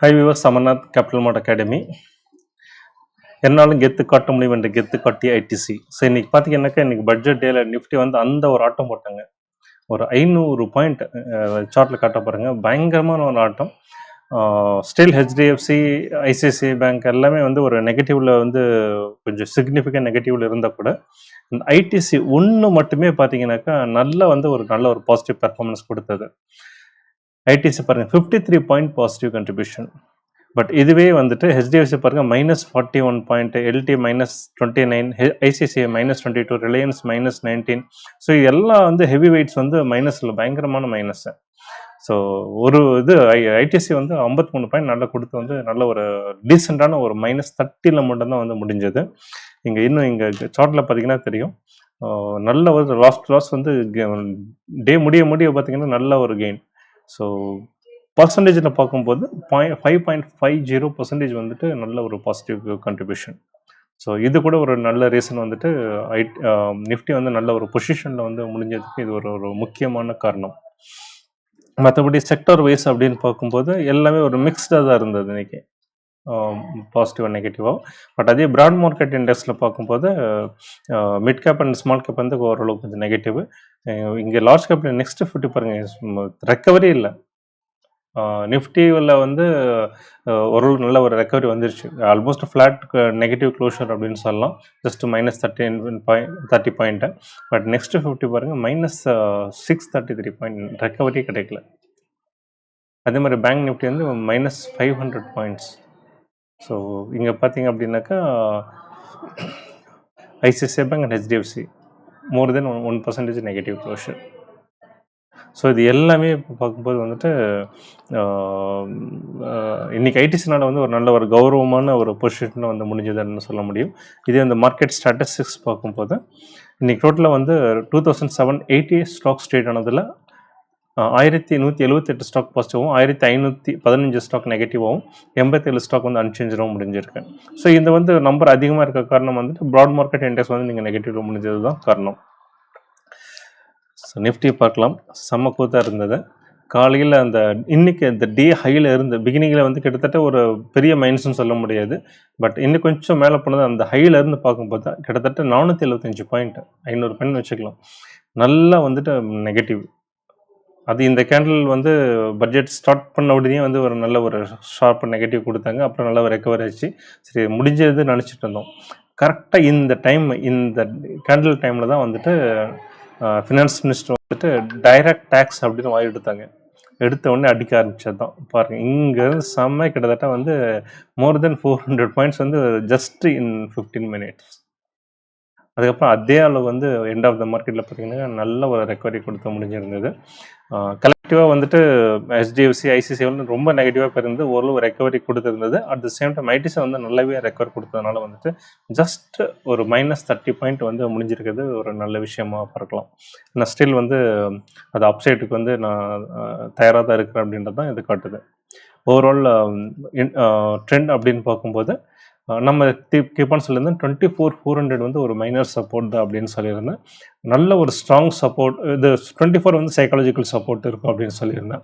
High விவர் சமர்நாத் capital mart academy என்னாலும் கெத்து காட்ட முடியும் என்ற கெத்து காட்டிய ஐடிசி ஸோ இன்னைக்கு பார்த்தீங்கன்னாக்கா இன்னைக்கு பட்ஜெட் டேல நிஃப்டி வந்து அந்த ஒரு ஆட்டம் போட்டாங்க. ஒரு ஐநூறு பாயிண்ட் சார்ட்டில் காட்ட பாருங்க பயங்கரமான ஒரு ஆட்டம். ஸ்டில் ஹெச்டிஎஃப்சி ஐசிஐசிஐ பேங்க் எல்லாமே வந்து ஒரு நெகட்டிவில் வந்து கொஞ்சம் சிக்னிஃபிகண்ட் நெகட்டிவில் இருந்தால் கூட இந்த ஐடிசி ஒன்று மட்டுமே பார்த்தீங்கன்னாக்கா நல்ல வந்து ஒரு நல்ல ஒரு பாசிட்டிவ் பெர்ஃபார்மன்ஸ் கொடுத்தது. ஐடிசி பாருங்க fifty three point positive contribution but இதுவே வந்துட்டு ஹெச்டிஎஃப்சி பாருங்க minus forty one point LT minus twenty nine ICICI minus twenty two Reliance minus nineteen so எல்லாம் வந்து ஹெவி வெயிட்ஸ் வந்து மைனஸில் பயங்கரமான மைனஸ் ஸோ ஒரு இது ஐ ஐடிசி வந்து ஐம்பத்தி மூணு பாயிண்ட் நல்லா கொடுத்து வந்து நல்ல ஒரு டீசெண்டான ஒரு மைனஸ் தேர்ட்டியில் மட்டும்தான் வந்து முடிஞ்சது. இங்கே இன்னும் இங்கே சார்ட்டில் பார்த்தீங்கன்னா தெரியும். நல்ல ஒரு லாஸ்ட் லாஸ் வந்து டே முடிய முடிய பார்த்தீங்கன்னா நல்ல ஒரு கெயின் ஸோ பர்சன்டேஜில் பார்க்கும்போது point five point five zero percentage வந்துட்டு நல்ல ஒரு பாசிட்டிவ் கண்ட்ரிபியூஷன் ஸோ இது கூட ஒரு நல்ல ரீசன் வந்துட்டு ஐட் நிஃப்டி um, வந்து நல்ல ஒரு பொசிஷனில் வந்து முடிஞ்சதுக்கு இது ஒரு ஒரு முக்கியமான காரணம். மற்றபடி செக்டர் வைஸ் அப்படின்னு பார்க்கும்போது எல்லாமே ஒரு மிக்ஸ்டாக தான் இருந்தது இன்றைக்கி பாசிட்டிவாக நெகட்டிவாக பட் அதே பிராண்ட் மார்க்கெட் இண்டெக்ஸில் பார்க்கும்போது mid cap and small cap வந்து ஓரளவுக்கு கொஞ்சம் நெகட்டிவ் இங்கே லார்ஜ் கேப்பில் நெக்ஸ்ட் ஃபிஃப்டி பாருங்கள் ரெக்கவரி இல்லை. நிஃப்டியில் வந்து ஓரளவு ஒரு நல்ல ஒரு ரெக்கவரி வந்துருச்சு. ஆல்மோஸ்ட் ஃப்ளாட் நெகட்டிவ் க்ளோஷர் அப்படின்னு சொல்லலாம். Just minus thirteen point thirty point but next fifty பாருங்கள் minus six thirty three point recovery கிடைக்கல. அதே மாதிரி பேங்க் நிஃப்டி வந்து minus five hundred points so இங்கே பார்த்தீங்க அப்படின்னாக்கா ICICI bank and HDFC more than one one percentage negative closure so இது எல்லாமே இப்போ பார்க்கும்போது வந்துட்டு இன்றைக்கி ஐடிசினால் இன்னைக்கு ஐடிசினால வந்து ஒரு நல்ல ஒரு கௌரவமான ஒரு பொசிஷனில் வந்து முடிஞ்சதுன்னு சொல்ல முடியும். இதே அந்த மார்க்கெட் ஸ்டாட்டிஸ்டிக்ஸ் பார்க்கும்போது இன்றைக்கி டோட்டலாக வந்து two thousand seven eighty stocks trade ஆனதில் ஆயிரத்தி நூற்றி எழுபத்தெட்டு ஸ்டாக் பாசிட்டிவும் ஆயிரத்தி ஐநூற்றி பதினஞ்சு ஸ்டாக் நெகட்டிவாகவும் எண்பத்தேழு ஸ்டாக் வந்து அன்சேஞ்சாகவும் முடிஞ்சிருக்கு. ஸோ இந்த வந்து நம்பர் அதிகமாக இருக்க காரணம் வந்துட்டு ப்ராட் மார்க்கெட் இண்டெக்ஸ் வந்து நீங்கள் நெகட்டிவ்ல முடிஞ்சது தான் காரணம். ஸோ நிஃப்டி பார்க்கலாம். செம்ம கூத்தாக இருந்தது. காலையில் அந்த இன்றைக்கி இந்த டே ஹையில் இருந்த பிகினிங்கில் வந்து கிட்டத்தட்ட ஒரு பெரிய மைனஸ்னு சொல்ல முடியாது. பட் இன்னும் கொஞ்சம் மேலே போனது அந்த ஹையில் இருந்து பார்க்கும்போது தான் கிட்டத்தட்ட நானூற்றி எழுபத்தஞ்சு பாயிண்ட் ஐநூறு பாயிண்ட் வச்சுக்கலாம். நல்லா வந்துட்டு நெகட்டிவ் அது இந்த கேண்டில் வந்து பட்ஜெட் ஸ்டார்ட் பண்ண உடனே வந்து ஒரு நல்ல ஒரு ஷார்ப் நெகட்டிவ் கொடுத்தாங்க. அப்புறம் நல்ல ஒரு ரெக்கவர் ஆச்சு. சரி முடிஞ்சது நினச்சிட்டு இருந்தோம். கரெக்டாக இந்த டைம் இந்த கேண்டில் டைமில் தான் வந்துட்டு ஃபினான்ஸ் மினிஸ்டர் வந்துட்டு டைரக்ட் டேக்ஸ் அப்படின்னு வாய் எடுத்தாங்க. எடுத்த உடனே அடிக்க ஆரம்பிச்சது தான். பாருங்க இங்கேருந்து செம்ம கிட்டத்தட்ட வந்து more than four hundred points வந்து ஜஸ்ட் இன் ஃபிஃப்டீன் மினிட்ஸ் அதுக்கப்புறம் அதே அளவு வந்து எண்ட் ஆஃப் த மார்க்கெட்டில் பார்த்தீங்கன்னா நல்ல ஒரு ரெக்கவரி கொடுத்து முடிஞ்சிருந்தது. கலெக்டிவாக வந்துட்டு ஹெச்டிஎஃப்சி ஐசிசி ரொம்ப நெகட்டிவாக இருந்து ஓரளவு recovery கொடுத்துருந்தது. At the same time ITC வந்து நல்லாவே ரெக்கவர் கொடுத்ததுனால வந்துட்டு ஜஸ்ட் ஒரு மைனஸ் தேர்ட்டி பாயிண்ட் வந்து முடிஞ்சிருக்கிறது ஒரு நல்ல விஷயமா பார்க்கலாம். நான் ஸ்டில் வந்து அது அப்சைட்டுக்கு வந்து நான் தயாராக தான் இருக்கிறேன் அப்படின்றது தான் இது காட்டுது. ஓவரால் ட்ரெண்ட் அப்படின்னு பார்க்கும்போது நம்ம கீப்பான் டுவெண்ட்டி ஃபோர் ஃபோர் ஹண்ட்ரட் வந்து ஒரு மைனர் சப்போர்ட் தான் அப்படின்னு சொல்லியிருந்தேன். நல்ல ஒரு ஸ்ட்ராங் சப்போர்ட் இது டுவெண்ட்டி ஃபோர் வந்து சைக்காலஜிக்கல் சப்போர்ட் இருக்கும் அப்படின்னு சொல்லியிருந்தேன்.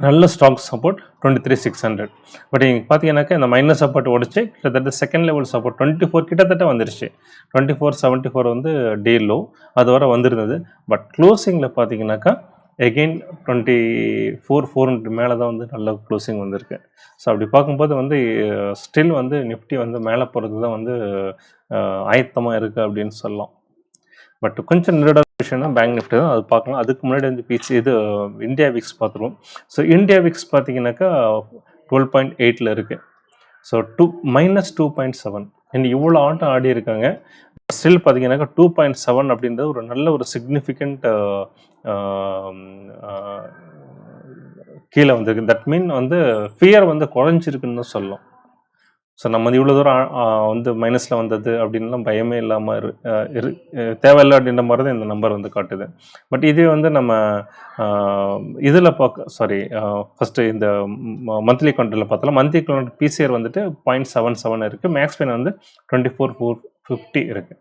நல்ல strong support twenty three six hundred but இங்கே பார்த்தீங்கன்னாக்கா இந்த மைனஸ் சப்போர்ட் உடச்சி கிட்டத்தட்ட second level support twenty four கிட்டத்தட்ட வந்துருச்சு. டுவெண்ட்டி ஃபோர் செவன்ட்டி ஃபோர் வந்து டே லோ அது வரை வந்திருந்தது. பட் க்ளோசிங்கில் பார்த்தீங்கன்னாக்கா again twenty four four hundred மேலே தான் வந்து நல்ல க்ளோசிங் வந்திருக்கு. ஸோ அப்படி பார்க்கும்போது வந்து ஸ்டில் வந்து நிஃப்டி வந்து மேலே போகிறது தான் வந்து ஆயத்தமாக இருக்குது அப்படின்னு சொல்லலாம். பட் கொஞ்சம் நிரட விஷயம்னா பேங்க் நிஃப்டி தான் அது பார்க்கலாம். அதுக்கு முன்னாடி வந்து பிசி இது இந்தியா விக்ஸ் பார்த்துருவோம். ஸோ இந்தியா விக்ஸ் பார்த்தீங்கன்னாக்கா டுவெல் பாயிண்ட் எயிட்டில் இருக்குது so two minus two point seven இன்னும் இவ்வளோ ஆட்டம் ஆடி இருக்காங்க. ஸ்டில் பார்த்தீங்கன்னாக்கா டூ பாயிண்ட் செவன் அப்படின்றது ஒரு நல்ல ஒரு சிக்னிஃபிகண்ட் கீழே வந்திருக்கு. தட் மீன் வந்து ஃபியர் வந்து குறைஞ்சிருக்குன்னு சொல்லும். சொல்லலாம் ஸோ நம்ம வந்து இவ்வளோ தூரம் வந்து மைனஸில் வந்தது அப்படின்லாம் பயமே இல்லாமல் இரு இரு தேவையில்லை அப்படின்ற மாதிரி தான் இந்த நம்பர் வந்து காட்டுது. பட் இதே வந்து நம்ம இதில் பார்க்க சாரி ஃபஸ்ட்டு இந்த மந்த்லி கவுண்டரில் பார்த்தாலும் மந்த்லி கவுண்டர் பிசிஆர் வந்துட்டு பாயிண்ட் செவன் செவன் இருக்குது மேக்ஸ் பெயின் வந்து டுவெண்ட்டி ஃபோர் ஃபோர் ஃபிஃப்டி இருக்குது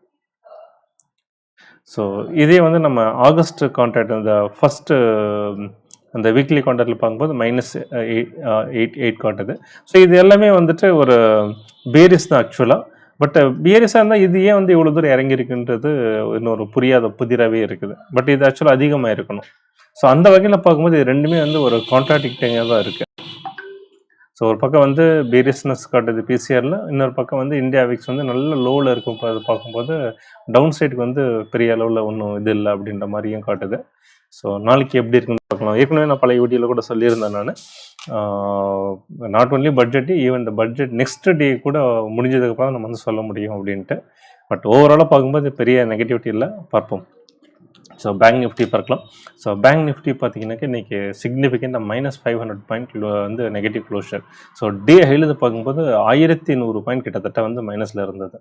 ஸோ இதே வந்து நம்ம ஆகஸ்ட் கான்ட்ராக்ட் அந்த ஃபஸ்ட்டு அந்த வீக்லி கான்ட்ராக்டில் பார்க்கும்போது மைனஸ் எயிட் எயிட் காட்டுது ஸோ இது. எல்லாமே வந்துட்டு ஒரு பேரிஸ் தான் ஆக்சுவலாக பட் பியரிஸாக இருந்தால் இது ஏன் வந்து இவ்வளோ தூரம் இறங்கியிருக்குன்றது இன்னொரு புரியாத புதிராகவே இருக்குது. பட் இது ஆக்சுவலாக அதிகமாக இருக்கணும். ஸோ அந்த வகையில் பார்க்கும்போது இது ரெண்டுமே வந்து ஒரு கான்ட்ராடிக்டிங்காக தான் இருக்குது ஸோ ஒரு பக்கம் வந்து பீரியஸ்னஸ் காட்டுது பிசிஆரில் இன்னொரு பக்கம் வந்து இந்தியா விக்ஸ் வந்து நல்ல லோவில் இருக்கும். அது பார்க்கும்போது டவுன் சைடுக்கு வந்து பெரிய அளவில் ஒன்றும் இது இல்லை அப்படின்ற மாதிரியும் காட்டுது. ஸோ நாளைக்கு எப்படி இருக்குன்னு பார்க்கலாம். ஏற்கனவே நான் பழைய வீடியோவில் கூட சொல்லியிருந்தேன் நான். நாட் ஒன்லி பட்ஜெட் ஈவன் இந்த பட்ஜெட் நெக்ஸ்ட் டே கூட முடிஞ்சதுக்கப்புறம் நம்ம வந்து சொல்ல முடியும் அப்படின்ட்டு. பட் ஓவராலாக பார்க்கும்போது பெரிய நெகட்டிவிட்டி இல்லை. பார்ப்போம். ஸோ பேங்க் நிஃப்டி பார்க்கலாம். ஸோ பேங்க் நிஃப்டி பார்த்தீங்கன்னாக்கா இன்றைக்கி சிக்னிஃபிகண்ட்டாக மைனஸ் ஃபைவ் ஹண்ட்ரட் பாயிண்ட் வந்து நெகட்டிவ் க்ளோஷர் ஸோ டே ஹைலது பார்க்கும்போது ஆயிரத்தி நூறு பாயிண்ட் கிட்டத்தட்ட வந்து மைனஸில் இருந்தது.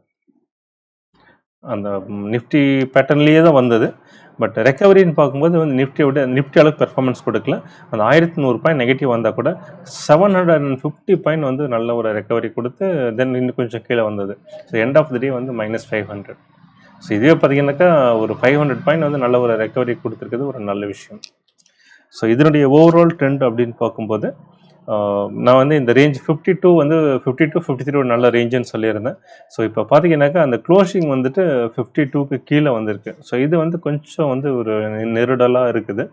அந்த நிஃப்டி பேட்டர்ன்லேயே தான் வந்தது. பட் ரெக்கவரின்னு பார்க்கும்போது வந்து நிஃப்டியோட நிஃப்டி அளவுக்கு பெர்ஃபார்மன்ஸ் கொடுக்கல. அந்த ஆயிரத்தி நூறு பாயிண்ட் நெகட்டிவ் வந்தால் கூட seven hundred and fifty point வந்து நல்ல ஒரு ரெக்கவரி கொடுத்து தென் இன்னும் கொஞ்சம் கீழே வந்தது. So end of the day வந்து மைனஸ் ஃபைவ் ஹண்ட்ரட் ஸோ இதுவே பார்த்தீங்கன்னாக்கா ஒரு ஃபைவ் ஹண்ட்ரட் பாயிண்ட் வந்து நல்ல ஒரு ரெக்கவரி கொடுத்துருக்குது ஒரு நல்ல விஷயம். ஸோ இதனுடைய ஓவரால் ட்ரெண்ட் அப்படின்னு பார்க்கும்போது நான் வந்து இந்த ரேஞ்ச் ஃபிஃப்டி டூ வந்து ஃபிஃப்டி டூ ஃபிஃப்டி த்ரீ ஒரு நல்ல ரேஞ்சுன்னு சொல்லியிருந்தேன். ஸோ இப்போ பார்த்தீங்கன்னாக்கா அந்த க்ளோஷிங் வந்துட்டு ஃபிஃப்டி டூக்கு கீழே வந்திருக்கு. ஸோ இது வந்து கொஞ்சம் வந்து ஒரு நெருடலாக இருக்குது.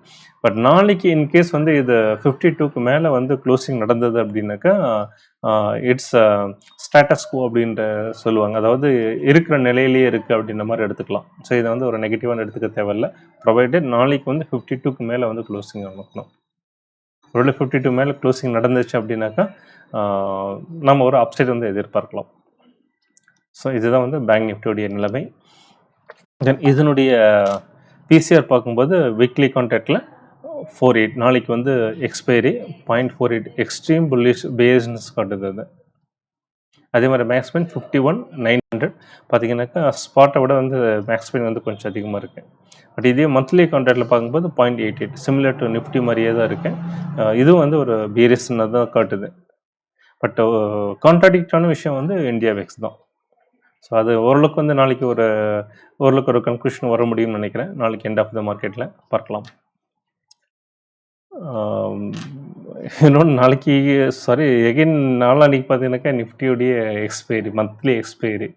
பட் நாளைக்கு இன்கேஸ் வந்து இது ஃபிஃப்டி டூக்கு மேலே வந்து க்ளோசிங் நடந்தது அப்படின்னாக்கா இட்ஸ் ஸ்டேட்டஸ்கோ அப்படின்ற சொல்லுவாங்க. அதாவது இருக்கிற நிலையிலேயே இருக்குது அப்படின்ற மாதிரி எடுத்துக்கலாம். ஸோ இதை வந்து ஒரு நெகட்டிவான எடுத்துக்க தேவையில்லை. ப்ரொவைடட் நாளைக்கு வந்து ஃபிஃப்டி டூக்கு மேலே வந்து க்ளோசிங் நடக்கணும். ஒருவேளை ஃபிஃப்டி டூ மேலே க்ளோசிங் நடந்துச்சு அப்படின்னாக்கா நம்ம ஒரு அப்சைட் வந்து எதிர்பார்க்கலாம். ஸோ இதுதான் வந்து பேங்க் நிஃப்டியோடைய நிலைமை. தென் இதனுடைய பிசிஆர் பார்க்கும்போது வீக்லி கான்டாக்டில் ஃபோர் எயிட் நாளைக்கு வந்து expiry point four eight extreme bullishness காட்டுது அது. அதே மாதிரி max pain fifty one nine hundred பார்த்தீங்கன்னாக்கா ஸ்பாட்டை விட வந்து மேக்ஸ்பெயின் வந்து கொஞ்சம் அதிகமாக இருக்குது பட் இதே மந்த்லி கான்ட்ராக்டில் பார்க்கும்போது point eight eight similar to Nifty மாதிரியே தான் இருக்குது இதுவும் வந்து ஒரு பீரியஸ்ன்னு தான் காட்டுது. பட் கான்ட்ராடிக்டான விஷயம் வந்து இந்தியா வெக்ஸ் தான். ஸோ அது ஓரளவுக்கு வந்து நாளைக்கு ஒரு ஓரளவுக்கு ஒரு கன்க்ளூஷன் வர முடியும்னு நினைக்கிறேன். நாளைக்கு எண்ட் ஆஃப் த மார்க்கெட்டில் பார்க்கலாம். இன்னொன்று நாளைக்கு சாரி எகைன் நாளான்னைக்கு பார்த்தீங்கன்னாக்கா நிஃப்டியோடைய எக்ஸ்பைரி மந்த்லி எக்ஸ்பைரி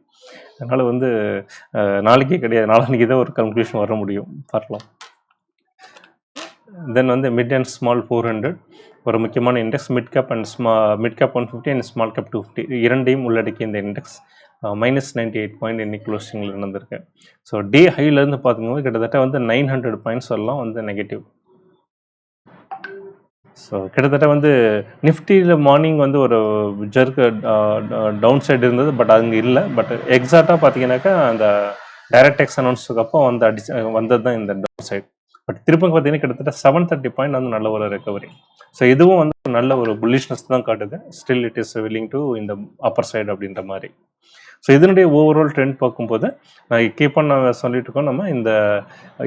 அதனால் வந்து நாளைக்கே கிடையாது. நாளான்னைக்கு தான் ஒரு கன்க்ளூஷன் வர முடியும். பார்க்கலாம். தென் வந்து mid and small four hundred ஒரு முக்கியமான index mid cap and small mid cap one fifty and small cap two fifty இரண்டையும் உள்ளடக்கிய இந்த index minus ninety eight point இன்னைக்கு க்ளோசிங்கில் நடந்திருக்கு. ஸோ டே ஹைலேருந்து பார்க்கும்போது கிட்டத்தட்ட வந்து நைன் ஹண்ட்ரட் பாயிண்ட்ஸ் எல்லாம் வந்து நெகட்டிவ் ஸோ கிட்டத்தட்ட வந்து நிஃப்டியில் மார்னிங் வந்து ஒரு ஜெர்க்கு டவுன் சைடு இருந்தது பட் அங்கே இல்லை. பட் எக்ஸாக்டாக பார்த்தீங்கன்னாக்கா அந்த டைரக்ட் எக்ஸ் அனௌன்ஸுக்கு அப்போ வந்து அடிச்சு வந்தது தான் இந்த டவுன் சைடு பட் திருப்பி பார்த்தீங்கன்னா கிட்டத்தட்ட செவன் தேர்ட்டி பாயிண்ட் வந்து நல்ல ஒரு ரெக்கவரி ஸோ இதுவும் வந்து நல்ல ஒரு புல்லிஷ்னஸ் தான் காட்டுது. Still it is willing to இந்த அப்பர் சைடு அப்படின்ற மாதிரி. ஸோ இதனுடைய ஓவரால் ட்ரெண்ட் பார்க்கும்போது நான் கீப் பண்ண சொல்லிட்டு இருக்கோம் நம்ம இந்த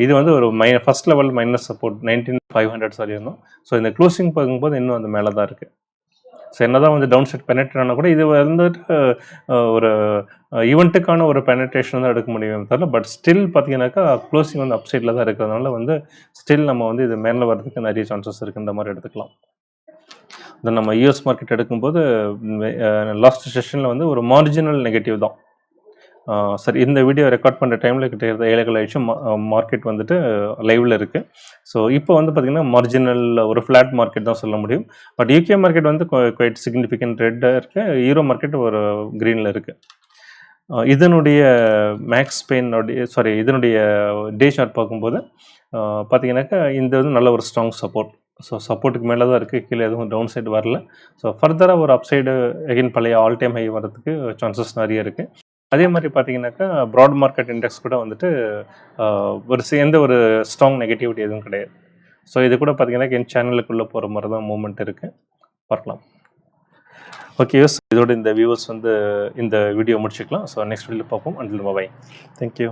இது வந்து ஒரு my first level minus support nineteen five hundred சொல்லியிருந்தோம் ஸோ இந்த க்ளோசிங் பார்க்கும்போது இன்னும் அந்த மேலே தான் இருக்குது ஸோ என்ன தான் வந்து டவுன் செட் பெனட்ரேட் ஆனால் கூட இது வந்துட்டு ஒரு ஈவெண்ட்டுக்கான ஒரு பெனட்ரேஷன் தான் எடுக்க முடியும் தவிர பட் ஸ்டில் பார்த்தீங்கன்னாக்கா க்ளோசிங் வந்து அப் சைடில் தான் இருக்கிறதுனால வந்து ஸ்டில் நம்ம வந்து இது மேலே வர்றதுக்கு நிறைய சான்சஸ் இருக்குன்ற மாதிரி எடுத்துக்கலாம். தென் நம்ம யூஎஸ் மார்க்கெட் எடுக்கும்போது லாஸ்ட் செஷனில் வந்து ஒரு மார்ஜினல் நெகட்டிவ் தான். சரி இந்த வீடியோ ரெக்கார்ட் பண்ணுற டைமில் கிட்ட ஏழைகள் ஆயிடுச்சு. மார்க்கெட் வந்துட்டு லைவில் இருக்குது ஸோ இப்போ வந்து பார்த்திங்கன்னா மார்ஜினல் ஒரு ஃப்ளாட் மார்க்கெட் தான் சொல்ல முடியும். பட் யூகே மார்க்கெட் வந்து குவைட் சிக்னிஃபிகண்ட் ரெட்டாக இருக்குது ஈரோ மார்க்கெட் ஒரு க்ரீனில் இருக்குது இதனுடைய மேக்ஸ் பெயினுடைய சாரி இதனுடைய டே ஷார்ட் பார்க்கும்போது பார்த்தீங்கன்னாக்கா இந்த வந்து நல்ல ஒரு ஸ்ட்ராங் சப்போர்ட் ஸோ சப்போர்ட்டுக்கு மேலே தான் இருக்குது கீழே எதுவும் டவுன் சைடு வரல ஸோ ஃபர்தராக ஒரு அப் சைடு எகைன் பழைய ஆல் டைம் ஹை வரதுக்கு சான்சஸ் நிறைய இருக்குது அதே மாதிரி பார்த்தீங்கன்னாக்கா ப்ராட் மார்க்கெட் இண்டெக்ஸ் கூட வந்துட்டு ஒரு எந்த ஒரு ஸ்ட்ராங் நெகட்டிவிட்டி எதுவும் கிடையாது. ஸோ இது கூட பார்த்தீங்கன்னா என் சேனலுக்குள்ளே போகிற மாதிரி தான் மூமெண்ட் இருக்குது பார்க்கலாம். ஓகே யூஸ் இதோட இந்த வியூவர்ஸ் வந்து இந்த வீடியோ முடிச்சுக்கலாம். ஸோ நெக்ஸ்ட் வீடியோ பார்ப்போம். Until bye thank you